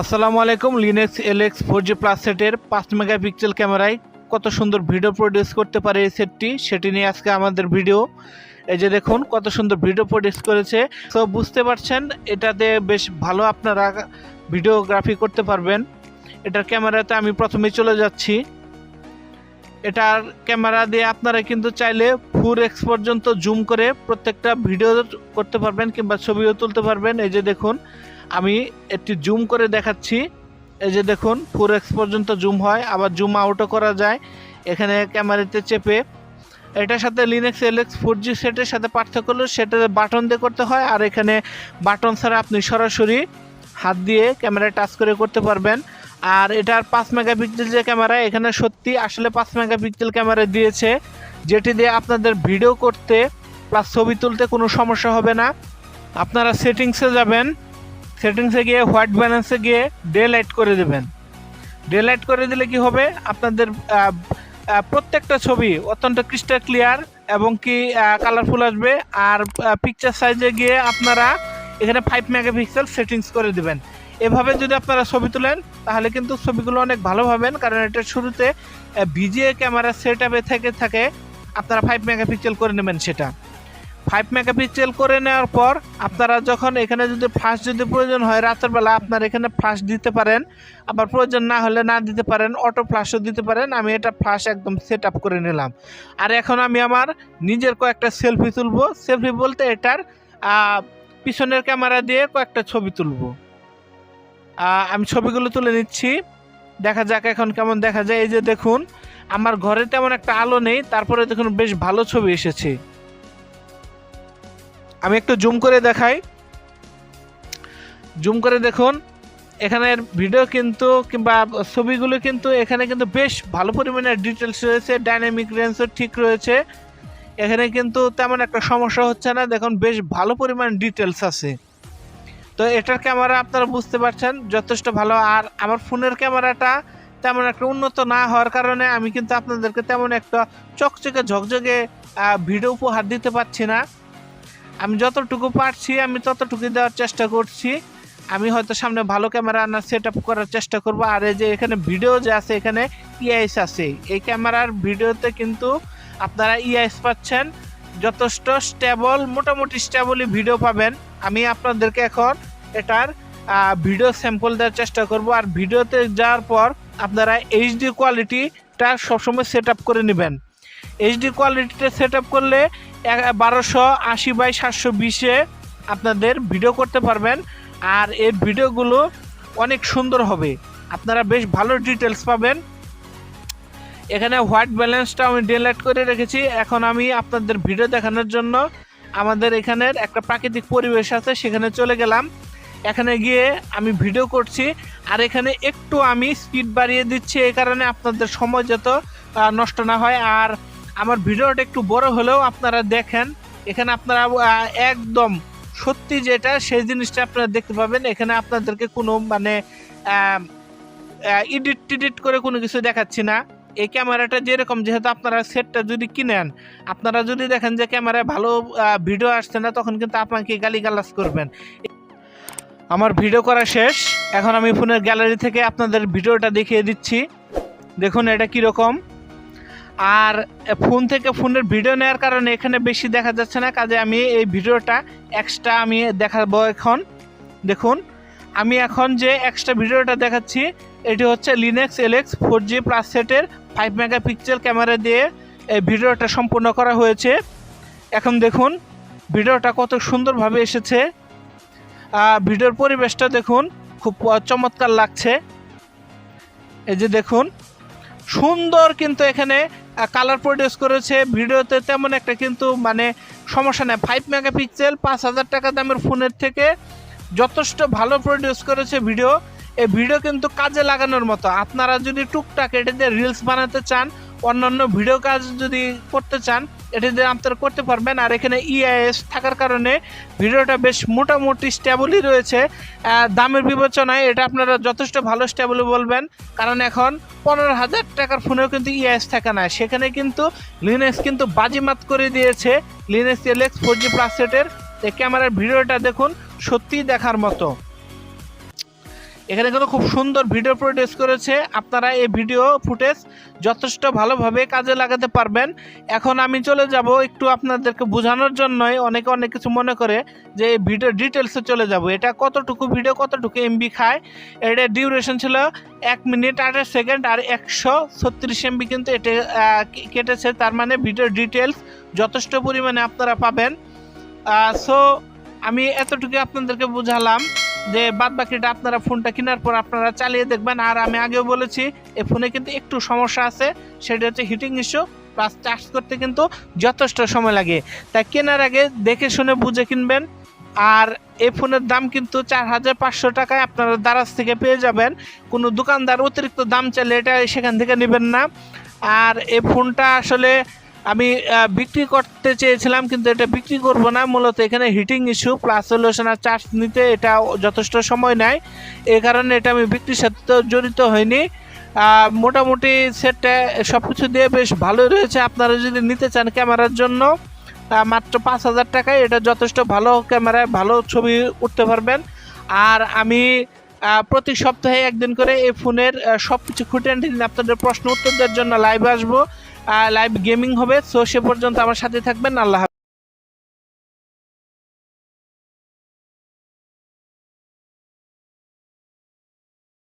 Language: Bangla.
আসসালামু আলাইকুম Linnex LX four G plus সেটের পাঁচ মেগাপিক্সেল ক্যামেরায় কত সুন্দর ভিডিও প্রডিউস করতে পারে এই সেটটি সেটি নিয়ে আজকে আমাদের ভিডিও এই যে দেখুন, কত সুন্দর ভিডিও প্রডিউস করেছে। তো বুঝতে পারছেন, এটাতে বেশ ভালো আপনারা ভিডিওগ্রাফি করতে পারবেন। এটার ক্যামেরাতে আমি প্রথমে চলে যাচ্ছি। এটার ক্যামেরা দিয়ে আপনারা কিন্তু চাইলে ফুল এক্স পর্যন্ত জুম করে প্রত্যেকটা ভিডিও করতে পারবেন কিংবা ছবিও তুলতে পারবেন। এই যে দেখুন আমি একটি জুম করে দেখাচ্ছি। এই যে দেখুন ফোর এক্স পর্যন্ত জুম হয়, আবার জুম আউটও করা যায়। এখানে ক্যামেরাতে চেপে। এটার সাথে লিনেক্স এলএক্স ফোর জি সেটের সাথে পার্থক্য হলো, সেটা বাটন দিয়ে করতে হয়, আর এখানে বাটন ছাড়া আপনি সরাসরি হাত দিয়ে ক্যামেরায় টাচ করে করতে পারবেন। আর এটার পাঁচ মেগাপিক্সেল যে ক্যামেরা, এখানে সত্যি আসলে পাঁচ মেগাপিক্সেল ক্যামেরা দিয়েছে, যেটি দিয়ে আপনাদের ভিডিও করতে প্লাস ছবি তুলতে কোনো সমস্যা হবে না। আপনারা সেটিংসে যাবেন সেটিংসে গিয়ে হোয়াইট ব্যালেন্সে গিয়ে ডে লাইট করে দেবেন। ডে লাইট করে দিলে কি হবে? আপনাদের প্রত্যেকটা ছবি অত্যন্ত ক্রিস্টাল ক্লিয়ার এবং কি কালারফুল আসবে। আর পিকচার সাইজে গিয়ে আপনারা এখানে ফাইভ মেগাপিক্সেল সেটিংস করে দিবেন। এভাবে যদি আপনারা ছবি তোলেন, তাহলে কিন্তু ছবিগুলো অনেক ভালো পাবেন। কারণ এটা শুরুতে ভিজিএ ক্যামেরা সেট আপে থেকে, থাকে আপনারা ফাইভ মেগাপিক্সেল করে নেবেন সেটা। ফাইভ মেগাপিক্সেল করে নেওয়ার পর আপনারা যখন এখানে যদি ফ্লাশ যদি প্রয়োজন হয়, রাতের বেলা আপনারা এখানে ফ্লাশ দিতে পারেন। আবার প্রয়োজন না হলে না দিতে পারেন অটো ফ্লাশও দিতে পারেন। আমি এটা ফ্লাশ একদম সেট আপ করে নিলাম। আর এখন আমি আমার নিজের কয়েকটা সেলফি তুলবো। সেলফি বলতে এটার পিছনের ক্যামেরা দিয়ে কয়েকটা ছবি তুলবো। আমি ছবিগুলো তুলে নিচ্ছি। দেখা যাক এখন কেমন দেখা যায়। এই যে দেখুন, আমার ঘরে তেমন একটা আলো নেই। তারপরে দেখুন বেশ ভালো ছবি এসেছে। আমি একটু জুম করে দেখাই। জুম করে দেখুন, এখানের ভিডিও কিন্তু কিংবা ছবিগুলো কিন্তু এখানে কিন্তু বেশ ভালো পরিমাণে ডিটেলস রয়েছে ডাইনামিক রেঞ্জও ঠিক রয়েছে। এখানে কিন্তু তেমন একটা সমস্যা হচ্ছে না, দেখুন বেশ ভালো পরিমাণ ডিটেলস আছে। তো এটার ক্যামেরা আপনারা বুঝতে পারছেন, যথেষ্ট ভালো। আর আমার ফোনের ক্যামেরাটা তেমন একটা উন্নত না হওয়ার কারণে আমি কিন্তু আপনাদেরকে তেমন একটা চকচকে, ঝকঝকে ভিডিও উপহার দিতে পারছি না। আমি যতটুকু পারছি, আমি ততটুকু দেওয়ার চেষ্টা করছি। আমি হয়তো সামনে ভালো ক্যামেরা আনার সেট করার চেষ্টা করব। আর এই যে এখানে ভিডিও যে আছে, এখানে ইআইএস আছে। এই ক্যামেরার ভিডিওতে কিন্তু আপনারা ইআইএস পাচ্ছেন। যথেষ্ট স্টেবল মোটামুটি স্টেবলই ভিডিও পাবেন। আমি আপনাদেরকে এখন এটার ভিডিও স্যাম্পল দেওয়ার চেষ্টা করব। আর ভিডিওতে যাওয়ার পর আপনারা এইচডি কোয়ালিটিটা সবসময় সেট করে নেবেন। এইচডি কোয়ালিটিটা সেট করলে বারোশো আশি বাই সাতশো বিশে আপনাদের ভিডিও করতে পারবেন। আর এই ভিডিওগুলো অনেক সুন্দর হবে। আপনারা বেশ ভালো ডিটেলস পাবেন। এখানে হোয়াইট ব্যালেন্সটা আমি ডিলাইট করে রেখেছি। এখন আমি আপনাদের ভিডিও দেখানোর জন্য আমাদের এখানের একটা প্রাকৃতিক পরিবেশ আছে, সেখানে চলে গেলাম। এখানে গিয়ে আমি ভিডিও করছি। আর এখানে একটু আমি স্পিড বাড়িয়ে দিচ্ছি, এই কারণে আপনাদের সময় যত নষ্ট না হয়। আর আমার ভিডিওটা একটু বড় হলেও আপনারা দেখেন। এখানে আপনারা একদম সত্যি যেটা, সেই জিনিসটা আপনারা দেখতে পাবেন। এখানে আপনাদেরকে কোনো মানে এডিট টিডিট করে কোনো কিছু দেখাচ্ছি না। এই ক্যামেরাটা যেরকম, যেহেতু আপনারা সেটটা যদি কিনেন, আপনারা যদি দেখেন যে ক্যামেরায় ভালো ভিডিও আসছে না, তখন কিন্তু আপনাকে গালিগালাজ করবেন। আমার ভিডিও করা শেষ। এখন আমি ফোনের গ্যালারি থেকে আপনাদের ভিডিওটা দেখিয়ে দিচ্ছি। দেখুন এটা কীরকম। আর ফোন থেকে ফোনের ভিডিও নেওয়ার কারণে এখানে বেশি দেখা যাচ্ছে না, কাজে আমি এই ভিডিওটা এক্সট্রা আমি দেখাবো এখন। দেখুন, আমি এখন যে এক্সট্রা ভিডিওটা দেখাচ্ছি, এটি হচ্ছে লিনেক্স এলেক্স ফোর জি প্লাস সেটের ফাইভ মেগাপিক্সেল ক্যামেরা দিয়ে এই ভিডিওটা সম্পূর্ণ করা হয়েছে। এখন দেখুন, ভিডিওটা কত সুন্দরভাবে এসেছে। ভিডিওর পরিবেশটা দেখুন, খুব চমৎকার লাগছে। এই যে দেখুন, সুন্দর কিন্তু এখানে কালার প্রডিউস করেছে। ভিডিওতে তেমন একটা কিন্তু মানে সমস্যা নেই। ফাইভ মেগাপিক্সেল পাঁচ হাজার টাকা দামের ফোনের থেকে যথেষ্ট ভালো প্রডিউস করেছে ভিডিও এই ভিডিও কিন্তু কাজে লাগানোর মতো। আপনারা যদি টুকটাক এটা দিয়ে রিলস বানাতে চান, অন্যান্য ভিডিও কাজ যদি করতে চান এটা দিয়ে আপনারা করতে পারবেন। আর এখানে ইআইএস থাকার কারণে ভিডিওটা বেশ মোটামুটি স্টেবলই রয়েছে। দামের বিবেচনায় এটা আপনারা যথেষ্ট ভালো স্টেবলই বলবেন। কারণ এখন পনেরো হাজার টাকার ফোনেও কিন্তু ইআইএস থাকে না। সেখানে কিন্তু লিনেক্স কিন্তু বাজিমাত করে দিয়েছে। Linnex LX four G plus সেটের এই ক্যামেরার ভিডিওটা দেখুন, সত্যিই দেখার মতো। এখানে কিন্তু খুব সুন্দর ভিডিও প্রডিউস করেছে। আপনারা এই ভিডিও ফুটেজ যথেষ্ট ভালোভাবে কাজে লাগাতে পারবেন। এখন আমি চলে যাব একটু আপনাদেরকে বোঝানোর জন্যই। অনেকে অনেক কিছু মনে করে যে এই ভিডিও ডিটেলসে চলে যাব। এটা কতটুকু ভিডিও কতটুকু এমবি খায়? এটা ডিউরেশন ছিল এক মিনিট আঠাশ সেকেন্ড আর একশো ছত্রিশ এমবি কিন্তু এটা কেটেছে। তার মানে ভিডিও ডিটেলস যথেষ্ট পরিমাণে আপনারা পাবেন। সো আমি এতটুকু আপনাদেরকে বুঝালাম। যে বাদ বাকিটা আপনারা ফোনটা কেনার পর আপনারা চালিয়ে দেখবেন। আর আমি আগেও বলেছি, এই ফোনে কিন্তু একটু সমস্যা আছে, সেটা হচ্ছে হিটিং ইস্যু প্লাস চার্জ করতে কিন্তু যথেষ্ট সময় লাগে। তাই কেনার আগে দেখে শুনে বুঝে কিনবেন। আর এই ফোনের দাম কিন্তু চার হাজার পাঁচশো টাকায় আপনারা দারাজ থেকে পেয়ে যাবেন। কোনো দোকানদার অতিরিক্ত দাম চাইলে এটা সেখান থেকে নেবেন না। আর এই ফোনটা আসলে আমি বিক্রি করতে চেয়েছিলাম কিন্তু এটা বিক্রি করব না। মূলত এখানে হিটিং ইস্যু প্লাস সলিউশন আর চার্জ নিতে এটা যথেষ্ট সময় নেয়। এই কারণে এটা আমি বিক্রির সাথে জড়িত আহ, মোটামুটি সেটটা সব কিছু দিয়ে বেশ ভালোই রয়েছে। আপনারা যদি নিতে চান ক্যামেরার জন্য মাত্র পাঁচ হাজার টাকায় এটা যথেষ্ট ভালো ক্যামেরায় ভালো ছবি উঠতে পারবেন। আর আমি প্রতি সপ্তাহে একদিন করে এই ফোনের সব কিছু খুঁটে আপনাদের প্রশ্ন উত্তর দেওয়ার জন্য লাইভ আসব। লাইভ গেমিং হবে সো সে পর্যন্ত আমার সাথে থাকবেন আল্লাহ।